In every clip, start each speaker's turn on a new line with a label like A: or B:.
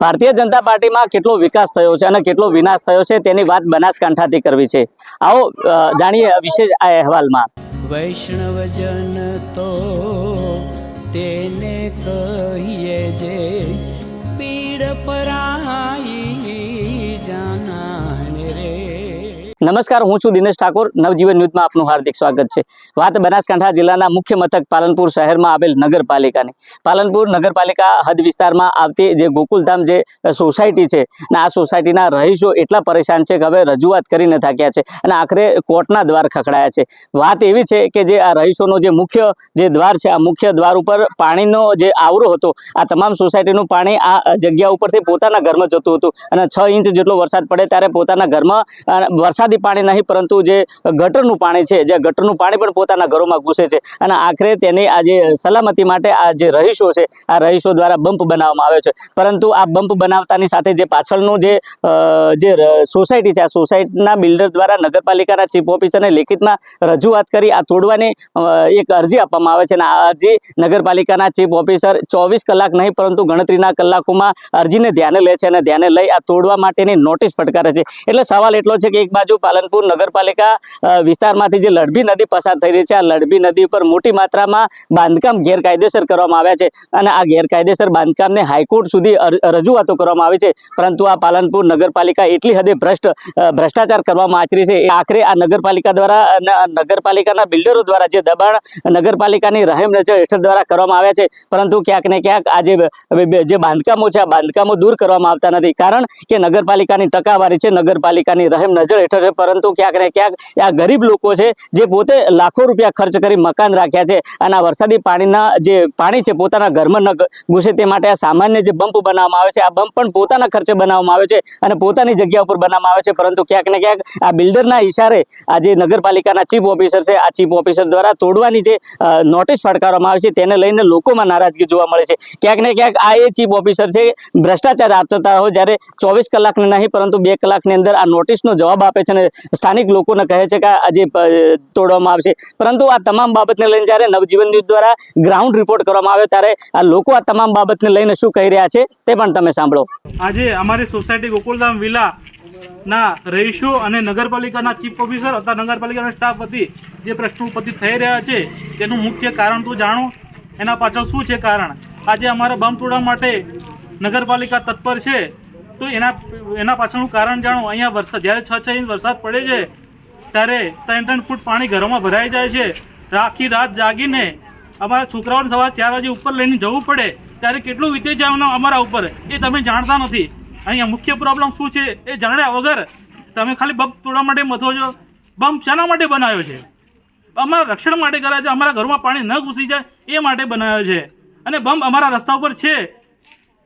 A: ભારતીય જનતા પાર્ટીમાં કેટલો વિકાસ થયો છે અને કેટલો વિનાશ થયો છે તેની વાત બનાસકાંઠાથી કરવી છે. આવો જાણીએ વિશેષ આ અહેવાલમાં.
B: વૈષ્ણવજન તો તેને કહીએ જે પીડ પરાઈ જાનાને રે.
A: નમસ્કાર હું છું દિનેશ ઠાકોર. નવજીવન ન્યૂઝમાં આપનું હાર્દિક સ્વાગત છે. વાત બનાસકાંઠા જિલ્લાના મુખ્ય મથક પાલનપુર શહેરમાં આવેલ નગરપાલિકાની. પાલનપુર નગરપાલિકા હદ વિસ્તારમાં આવતી જે ગોકુલધામ જે સોસાયટી છે અને આ સોસાયટીના રહીશો એટલા પરેશાન છે કે હવે રજૂઆત કરીને થાક્યા છે અને આખરે કોર્ટના દ્વાર ખખડાયા છે. વાત એવી છે કે જે આ રહીશોનો જે મુખ્ય જે દ્વાર છે આ મુખ્ય દ્વાર ઉપર પાણીનો જે આવરો હતો આ તમામ સોસાયટીનું પાણી આ જગ્યા ઉપરથી પોતાના ઘરમાં જતું હતું અને છ ઇંચ જેટલો વરસાદ પડે ત્યારે પોતાના ઘરમાં અ, વરસાદી પાણી નહીં, પરંતુ જે ગટરનું પાણી છે, જે ગટરનું પાણી પણ પોતાના ઘરોમાં ઘૂસે છે. અને આખરે તેની આ જે સલામતી માટે આ જે રહીશો છે, આ રહીશો દ્વારા બમ્પ બનાવવામાં આવે છે. પરંતુ આ બમ્પ બનાવતાની સાથે જે પાછળનું જે જે સોસાયટી છે, આ સોસાયટીના બિલ્ડર દ્વારા નગરપાલિકાના ચીફ ઓફિસરને લેખિતમાં રજૂઆત કરી આ તોડવાની એક અરજી આપવામાં આવે છે. અને આ અરજી નગરપાલિકાના ચીફ ઓફિસર ચોવીસ કલાક નહીં, પરંતુ ગણતરીના કલાકોમાં અરજીને ધ્યાને લે છે. અને ધ્યાને લઈ આ તોડવા માટેની નોટિસ ફટકારે છે. એટલે સવાલ એટલો છે કે એક બાજુ પાલનપુર નગરપાલિકા વિસ્તારમાંથી જે લડબી નદી પસાર થઈ રહી છે, આ લડબી નદી ઉપર મોટી માત્રામાં બાંધકામ ગેરકાયદેસર કરવામાં આવ્યા છે અને આ ગેરકાયદેસર બાંધકામને હાઈકોર્ટ સુધી રજૂઆતો કરવામાં આવી છે. પરંતુ આ પાલનપુર નગરપાલિકા એટલી હદે ભ્રષ્ટ ભ્રષ્ટાચાર કરવામાં આચરી છે. આખરે આ નગરપાલિકા દ્વારા નગરપાલિકાના બિલ્ડરો દ્વારા જે દબાણ નગરપાલિકાની રહેમ નજર હેઠળ દ્વારા કરવામાં આવ્યા છે. પરંતુ ક્યાંક ને ક્યાંક આજે જે બાંધકામો છે, આ બાંધકામો દૂર કરવામાં આવતા નથી. કારણ કે નગરપાલિકાની ટકાવારી છે, નગરપાલિકાની રહેમ નજર હેઠળ પરંતુ ક્યાંક ને ક્યાંક આ ગરીબ લોકો છે, જે પોતે લાખો રૂપિયા ખર્ચ કરી મકાન રાખ્યા છે અને આ વરસાદી પાણીના જે પાણી છે, પોતાના ઘરમાં ન ઘૂસે તે માટે આ સામાન્ય જે બંપ બનાવવામાં આવે છે, આ બંપ પણ પોતાના ખર્ચે બનાવવામાં આવે છે અને પોતાની જગ્યા ઉપર બનાવવામાં આવે છે, પરંતુ ક્યાંક ને ક્યાંક આ બિલ્ડરના ઇશારે આ જે નગરપાલિકાના ચીફ ઓફિસર છે, આ ચીફ ઓફિસર દ્વારા તોડવાની જે નોટિસ ફટકારવામાં આવે છે, તેને લઈને લોકોમાં નારાજગી જોવા મળે છે. ક્યાંક ને ક્યાંક આ એ ચીફ ઓફિસર છે, ભ્રષ્ટાચાર આચરતા હોય, જ્યારે ચોવીસ કલાકને નહીં, પરંતુ બે કલાકની અંદર આ નોટિસનો જવાબ આપે છે અને સ્થાનિક લોકોને કહે છે કે આજે તોડવામાં આવશે પરંતુ આ તમામ બાબતને લઈને જ્યારે નવજીવન ન્યૂઝ દ્વારા ગ્રાઉન્ડ રિપોર્ટ કરવામાં આવ્યો, ત્યારે આ લોકો આ તમામ બાબતને લઈને શું કહી રહ્યા છે તે પણ તમે સાંભળો.
C: આજે અમારી સોસાયટી ગોકુલધામ વિલા ના રહીશો અને નગરપાલિકાના ચીફ ઓફિસર અથવા નગરપાલિકાના સ્ટાફ વતી જે પ્રશ્નો ઉપસ્થિત થઈ રહ્યા છે, તેનું મુખ્ય કારણ તો જાણો. એના પાછળ શું છે કારણ? આજે અમારા બમ તોડવા માટે નગરપાલિકા તત્પર છે. તો એના એના પાછળનું કારણ જાણો, અહીંયા વરસાદ જ્યારે છ છ ઇંચ વરસાદ પડે છે, ત્યારે ત્રણ ત્રણ ફૂટ પાણી ઘરોમાં ભરાઈ જાય છે. આખી રાત જાગીને અમારા છોકરાઓને સવારે ચાર વાગે ઉપર લઈને જવું પડે, ત્યારે કેટલું વીતે એમનો અમારા ઉપર, એ તમે જાણતા નથી. અહીંયા મુખ્ય પ્રોબ્લેમ શું છે, એ જાણ્યા વગર તમે ખાલી બમ્પ તોડવા માટે મથો છો. બમ્પ શાના માટે બનાવ્યો છે? અમારા રક્ષણ માટે કર્યા છે, અમારા ઘરમાં પાણી ન ઘૂસી જાય, એ માટે બનાવ્યો છે. અને બમ્પ અમારા રસ્તા ઉપર છે.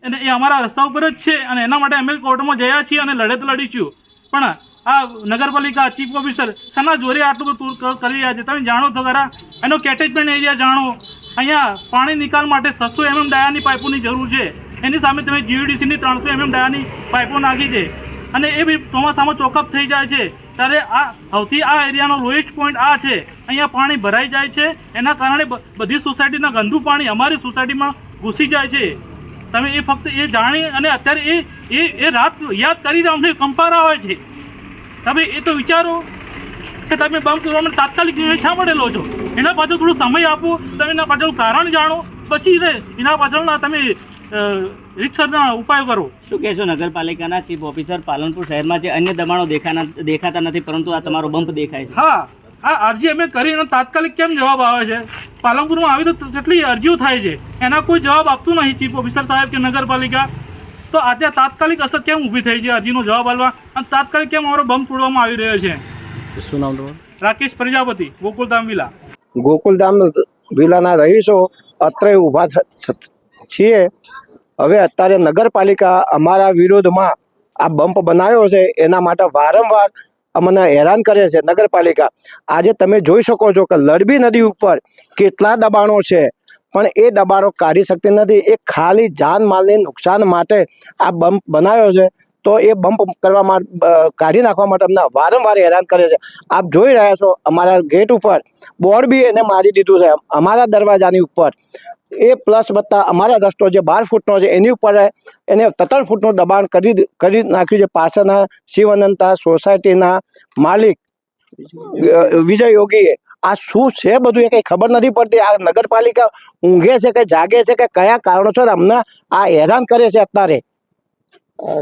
C: અને એ અમારા રસ્તા ઉપર જ છે અને એના માટે અમે કોર્ટમાં ગયા છીએ અને લડત લડીશું. પણ આ નગરપાલિકા ચીફ ઓફિસર શાના જોરે આટલું બધું કરી રહ્યા છે. તમે જાણો તો ખરા. એનો કેટેચમેન્ટ એરિયા જાણો. અહીંયા પાણી નિકાલ માટે છસો એમએમ ડાયાની પાઇપોની જરૂર છે. એની સામે તમે જીયુડીસીની ત્રણસો એમએમ ડાયાની પાઇપો નાખી છે. અને એ બી ચોમાસામાં ચોકઅપ થઈ જાય છે. ત્યારે આ સૌથી આ એરિયાનો લોએસ્ટ પોઈન્ટ આ છે. અહીંયા પાણી ભરાઈ જાય છે. એના કારણે બધી સોસાયટીના ગંદુ પાણી અમારી સોસાયટીમાં ઘૂસી જાય છે. તમે એ ફક્ત એ જાણી અને અત્યારે એ એ એ રાત યાદ કરીને અમને કંપારા આવે છે. તમે એ તો વિચારો કે તમે બમ તોડવામાં તાત્કાલિક નિર્ણય શા માટે લો છો? એના પાછળ થોડો સમય આપો તમે એના પાછળનું કારણ જાણો પછી એના પાછળના તમે રીતસરના ઉપાયો કરો.
A: શું કહેશો નગરપાલિકાના ચીફ ઓફિસર પાલનપુર શહેરમાં જે અન્ય દબાણો દેખાના દેખાતા નથી પરંતુ આ તમારો બંપ દેખાય છે?
C: હા. આ અરજી અમે કરી અને તાત્કાલિક કેમ જવાબ આવે છે? પાલનપુરમાં આવી તો કેટલી અરજીઓ થાય છે એના કોઈ જવાબ આપતું નહીં ચીફ ઓફિસર સાહેબ કે નગરપાલિકા. તો આજે તાત્કાલિક અસર કેમ ઊભી થઈ છે અરજીનો જવાબ આપવા અને તાત્કાલિક કેમ અમારો બમ તોડવામાં આવી રહ્યો છે?
D: શું નામ તમારું?
C: રાકેશ પ્રજાપતિ ગોકુલધામ વિલા.
D: ગોકુલધામ વિલાના રહીશો અત્રે ઊભા છીએ. હવે અત્યારે નગરપાલિકા અમારા વિરોધમાં આ બમ્પ બનાવ્યો છે એના માટે વારંવાર અમને હેરાન કરે છે નગરપાલિકા. આજે તમે જોઈ શકો છો કે લડબી નદી ઉપર કેટલા દબાણો છે. પણ એ દબાણો કાઢી શકતી નથી. એ ખાલી જાનમાલને નુકસાન માટે આ બમ્પ બનાવ્યો છે. તો એ બમ્પ કરવા માટે કાઢી નાખવા માટે અમને વારંવાર હેરાન કરે છે. આપ જોઈ રહ્યા છો અમારા ગેટ ઉપર બોર્ડ બી એને મારી દીધું છે. અમારા દરવાજાની ઉપર એ પ્લસ વત્તા અમારા રસ્તો જે બાર ફૂટનો છે એની ઉપર એને ત્રણ ફૂટનું દબાણ કરી કરી નાખ્યું છે. પાછળના શિવ અનંતા સોસાયટીના માલિક વિજય યોગીએ. આ શું છે બધું? એ કંઈ ખબર નથી પડતી. આ નગરપાલિકા ઊંઘે છે કે જાગે છે કે કયા કારણોસર અમને આ હેરાન કરે છે અત્યારે?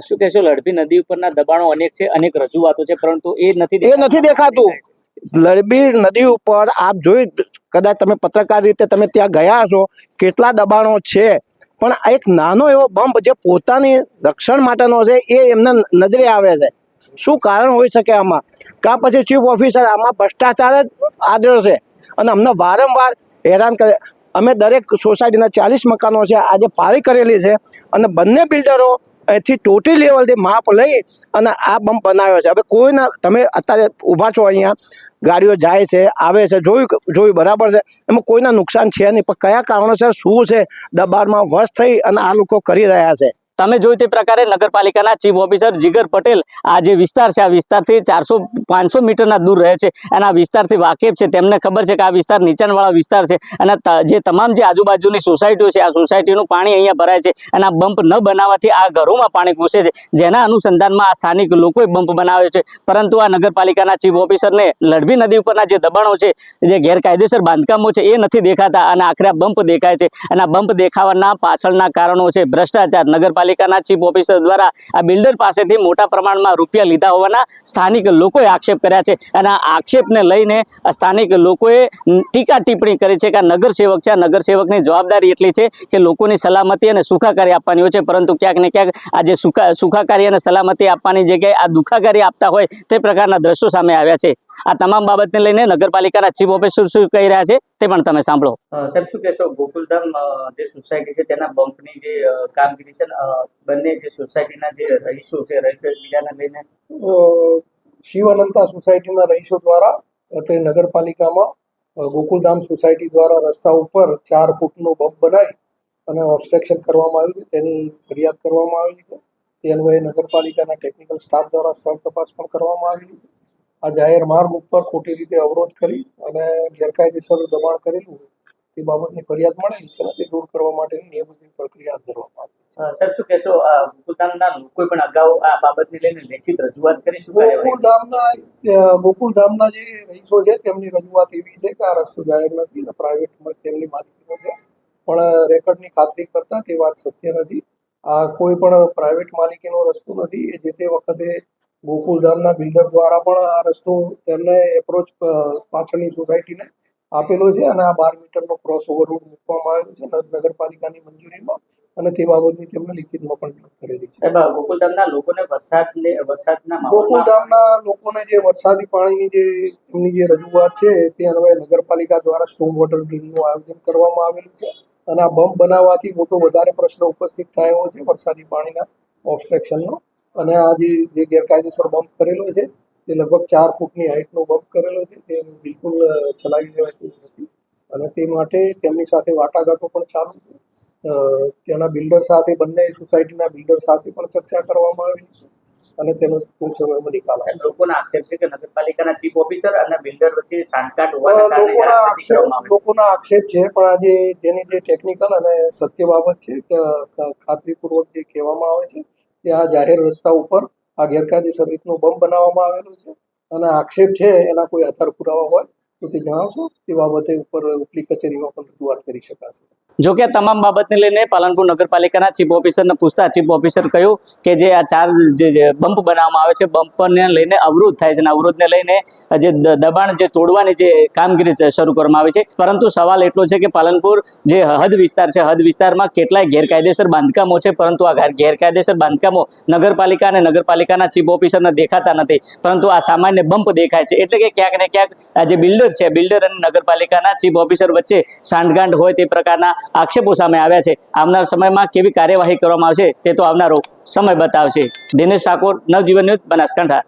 A: શું કહેશો? લડભી નદી ઉપરના દબાણો અનેક છે અનેક રજૂઆતો છે પરંતુ એ નથી
D: એ નથી દેખાતું. લડબી નદી ઉપર આપ જોઈ કદાચ તમે પત્રકાર રીતે તમે ત્યાં ગયા હશો, કેટલા દબાણો છે? પણ આ એક નાનો એવો બમ્પ જે પોતાની રક્ષણ માટેનો છે, એ એમને નજરે આવે છે. શું કારણ હોઈ શકે આમાં? કા પછી ચીફ ઓફિસર આમાં ભ્રષ્ટાચાર જ આદર્યો છે. અને અમને વારંવાર હેરાન કરે અમે દરેક સોસાયટીના ચાલીસ મકાનો છે, આજે પાળી કરેલી છે અને બંને બિલ્ડરો અહીંથી ટોટી લેવલથી માપ લઈ અને આ બમ્પ બનાવ્યો છે. હવે કોઈના, તમે અત્યારે ઊભા છો અહીંયા, ગાડીઓ જાય છે, આવે છે, જોયું જોયું બરાબર છે, એમાં કોઈના નુકસાન છે નહીં. પણ કયા કારણોસર શું છે, દબાણમાં વશ થઈ અને આ લોકો કરી રહ્યા છે?
A: તમે જોયું તે પ્રકારે નગરપાલિકાના ચીફ ઓફિસર જીગર પટેલ આ જે વિસ્તાર છે, આ વિસ્તારથી ચારસો, પાંચસો મીટરના દૂર રહે છે અને આ વિસ્તારથી વાકેફ છે. તેમને ખબર છે કે આ વિસ્તાર નીચાણવાળા વિસ્તાર છે અને જે તમામ જે આજુબાજુની સોસાયટીઓ છે, આ સોસાયટીનું પાણી અહીંયા ભરાય છે અને આ બંપ ન બનાવવાથી આ ઘરોમાં પાણી ઘૂસે છે. જેના અનુસંધાનમાં આ સ્થાનિક લોકોએ બમ્પ બનાવ્યો છે. પરંતુ આ નગરપાલિકાના ચીફ ઓફિસરને લડભી નદી ઉપરના જે દબાણો છે, જે ગેરકાયદેસર બાંધકામો છે, એ નથી દેખાતા અને આખરે બંપ દેખાય છે. અને આ બંપ દેખાવાના પાછળના કારણો છે ભ્રષ્ટાચાર. નગરપાલિકાના ચીફ ઓફિસર દ્વારા આ બિલ્ડર પાસેથી મોટા પ્રમાણમાં રૂપિયા લીધા હોવાના સ્થાનિક લોકોએ આક્ષેપ કર્યા છે. અને આ આક્ષેપને લઈને સ્થાનિક લોકોએ ટીકા ટિપ્પણી કરી છે કે આ નગરસેવક છે. આ નગરસેવકની જવાબદારી એટલી છે કે લોકોની સલામતી અને સુખાકારી આપવાની હોય છે. પરંતુ ક્યાંક ને ક્યાંક આ જે સુખા, સુખાકારી અને સલામતી આપવાની જગ્યાએ આ દુખાકારી આપતા હોય તે પ્રકારના દ્રશ્યો સામે આવ્યા છે. આ તમામ બાબતને લઈને નગરપાલિકાના ચીફ ઓફિસર શું કહી રહ્યા છે? તે પણ તમે સાંભળો. સાહેબ શું કહેશો? ગોકુલધામ જે સોસાયટી છે તેના બમ્પની જે કામગીરી છે બંને જે સોસાયટીના જે રહીશો છે રહીશો એકબીજાને લઈને?
E: અ, શિવ અનંતા સોસાયટીના રહીશો દ્વારા તે નગરપાલિકામાં ગોકુલધામ સોસાયટી દ્વારા રસ્તા ઉપર ચાર ફૂટનો બમ્પ બનાવી અને ઓબ્સ્ટ્રક્શન કરવામાં આવ્યું છે. તેની ફરિયાદ કરવામાં આવેલી છે. તે અન્વયે નગરપાલિકાના ટેકનિકલ સ્ટાફ દ્વારા સ્થળ તપાસ પણ કરવામાં આવેલી છે. આ જાહેર માર્ગ ઉપર ખોટી રીતે અવરોધ કરી અને ગેરકાયદેસર દબાણ કરેલું તે બાબતની ફરિયાદ મળેલી છે તે દૂર કરવા માટેની નિયમિત પ્રક્રિયા હાથ ધરવામાં આવી
A: સાહેબ શું કહેશો? આ ગોકુલધામના લોકોએ પણ અગાઉ આ બાબતને લઈને લેખિત રજૂઆત કરી શું
E: ગોકુલધામના ગોકુલધામના જે રહીશો છે તેમની રજૂઆત એવી છે કે આ રસ્તો જાહેર નથી અને પ્રાઇવેટ તેમની માલિકીનો છે. પણ રેકર્ડની ખાતરી કરતા તે વાત સત્ય નથી. આ કોઈ પણ પ્રાઇવેટ માલિકીનો રસ્તો નથી. એ જે તે વખતે ગોકુલધામના બિલ્ડર દ્વારા પણ આ રસ્તો તેમને એપ્રોચ પાછળની સોસાયટીને આપેલો છે અને આ બાર મીટરનો ક્રોસ ઓવર રોડ મૂકવામાં આવેલો છે નગર- નગરપાલિકાની મંજૂરીમાં અને તે બાબતની તેમને લિખિતમાં પણ જાણ કરેલી છે.
A: ગોકુલધામના લોકોને વરસાદને વરસાદના
E: ગોકુલધામના લોકોને જે વરસાદી પાણીની જે એમની જે રજૂઆત છે તે અન્વયે નગરપાલિકા દ્વારા સ્ટોમ વોટર ડ્રીમનું આયોજન કરવામાં આવેલું છે અને આ બમ્પ બનાવવાથી મોટો વધારે પ્રશ્ન ઉપસ્થિત થયો છે વરસાદી પાણીના ઓબ્સ્ટ્રક્શનનો અને આ જે ગેરકાયદેસર બમ્પ કરેલો છે તે લગભગ ચાર ફૂટની હાઇટનો બમ્પ કરેલો છે તે બિલકુલ ચલાવી લેવાતું નથી. અને તે માટે તેમની સાથે વાટાઘાટો પણ ચાલુ છે. ત્યાંના બિલ્ડર સાથે બંને સોસાયટીના બિલ્ડર સાથે પણ ચર્ચા કરવામાં આવેલી છે અને તેનો ટૂંક સમયમાં નિકાલ આવશે
A: લોકોનો આક્ષેપ છે કે નગરપાલિકાના ચીફ ઓફિસર અને બિલ્ડર વચ્ચે સાંઠગાંઠ હોવાના કારણે
E: આક્ષેપ લોકોનો. આક્ષેપ છે પણ આજે જેની જે ટેકનિકલ અને સત્ય બાબત છે ખાતરીપૂર્વક જે કહેવામાં આવે છે કે આ જાહેર રસ્તા ઉપર આ ગેરકાયદેસર રીતનો બમ્પ બનાવવામાં આવેલો છે. અને આક્ષેપ છે એના કોઈ આધાર પુરાવા હોય તો તે જણાવશો? તે બાબતે ઉપર ઉપલી કચેરીમાં પણ રજૂઆત કરી શકાશે.
A: જો કે તમામ બાબતને લઈને પાલનપુર નગરપાલિકાના ચીફ ઓફિસરને પૂછતા ચીફ ઓફિસર કહ્યું કે જે આ ચાર જે બમ્પ બનાવવામાં આવે છે, બમ્પને લઈને અવરોધ થાય છે અને અવરોધને લઈને જે દબાણ જે તોડવાની જે કામગીરી શરૂ કરવામાં આવી છે. પરંતુ સવાલ એટલો છે કે પાલનપુર જે હદ વિસ્તાર છે, હદ વિસ્તારમાં કેટલાય ગેરકાયદેસર બાંધકામો છે, પરંતુ આ ગેરકાયદેસર બાંધકામો નગરપાલિકા અને નગરપાલિકાના ચીફ ઓફિસરને દેખાતા નથી. પરંતુ આ સામાન્ય બમ્પ દેખાય છે. એટલે કે ક્યાંક ને ક્યાંક આ જે બિલ્ડર છે. બિલ્ડર અને નગરપાલિકાના ચીફ ઓફિસર વચ્ચે સાંઠગાંઠ હોય તે પ્રકારના આક્ષેપો સામે આવ્યા છે. આવનાર સમયમાં કેવી કાર્યવાહી કરવામાં આવશે તે તો આવનારો સમય બતાવશે. દિનેશ ઠાકોર, નવજીવન ન્યૂઝ બનાસકાંઠા.